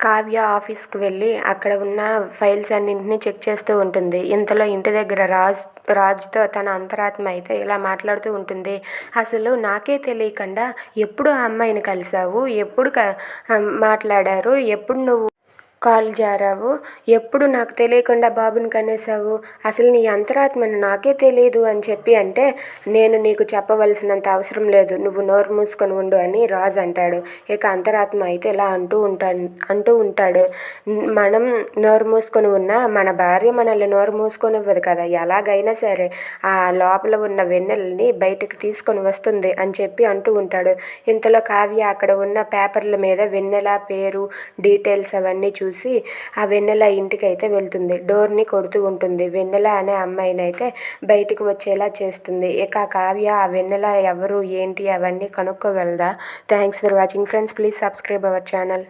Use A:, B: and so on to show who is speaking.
A: కావ్య ఆఫీస్కి వెళ్ళి అక్కడ ఉన్న ఫైల్స్ అన్నింటినీ చెక్ చేస్తూ ఉంటుంది. ఇంతలో ఇంటి దగ్గర రాజ్ రాజ్తో తన అంతరాత్మ అయితే ఇలా మాట్లాడుతూ ఉంటుంది. అసలు నాకే తెలియకుండా ఎప్పుడు ఆ అమ్మాయిని కలిసావు? ఎప్పుడు క మాట్లాడారు? ఎప్పుడు నువ్వు కాలు జారావు. ఎప్పుడు నాకు తెలియకుండా బాబుని కనేసావు అసలు నీ అంతరాత్మను నాకే తెలియదు అని చెప్పి అంటే నేను నీకు చెప్పవలసినంత అవసరం లేదు. నువ్వు నోరు మూసుకొని ఉండు అని రాజు అంటాడు. ఇక అంతరాత్మ అయితే ఇలా అంటూ ఉంటాడు అంటూ ఉంటాడు. మనం నోరు మూసుకొని ఉన్నా మన భార్య మనల్ని నోరు మూసుకొని ఇవ్వదు కదా. ఎలాగైనా సరే ఆ లోపల ఉన్న వెన్నెలని బయటకు తీసుకొని వస్తుంది అని చెప్పి అంటూ ఉంటాడు. ఇంతలో కావ్య అక్కడ ఉన్న పేపర్ల మీద వెన్నెల పేరు డీటెయిల్స్ అవన్నీ చూసి చూసి ఆ వెన్నెల ఇంటికి అయితే వెళ్తుంది. డోర్ని కొడుతూ ఉంటుంది. వెన్నెల అనే అమ్మాయిని అయితే బయటకు వచ్చేలా చేస్తుంది. ఇక కావ్య ఆ వెన్నెల ఎవరు ఏంటి అవన్నీ కనుక్కోగలదా? Thanks for watching friends please subscribe our channel